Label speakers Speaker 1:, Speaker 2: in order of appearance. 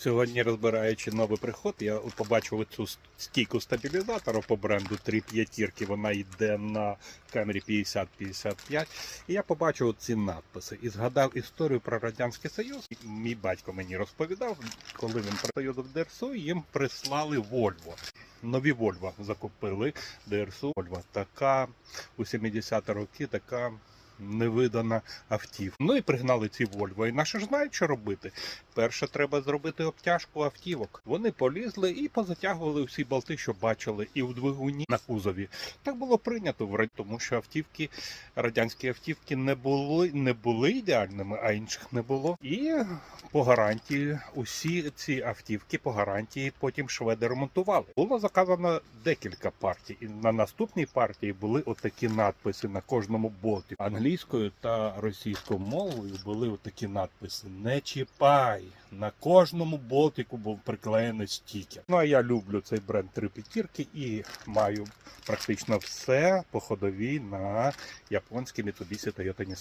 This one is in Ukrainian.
Speaker 1: Сьогодні, розбираючи новий приход, я побачив цю стійку стабілізатора по бренду 3 п'ятірки. Вона йде на камері 50-55. І я побачив ці надписи і згадав історію про Радянський Союз. Мій батько мені розповідав, коли він приїздив в ДРСУ, їм прислали Вольво. Нові Вольво закупили ДРСУ. Вольво така у 70-ті роки, така невидана автівка. Ну і пригнали ці Вольво. І наші ж знають, що робити. Перше треба зробити обтяжку автівок. Вони полізли і позатягували всі болти, що бачили, і в двигуні на кузові. Так було прийнято в Раді- тому що автівки, радянські автівки не були, не були ідеальними, а інших не було. І по гарантії усі ці автівки по гарантії потім шведи ремонтували. Було заказано декілька партій. І на наступній партії були отакі надписи на кожному болті. Англійською та російською мовою були отакі надписи: Не чіпай. На кожному болтику був приклеєний стікер. Ну а я люблю цей бренд три п'ятірки і маю практично все по ходовій на японській Mitsubishi Toyota Nissan.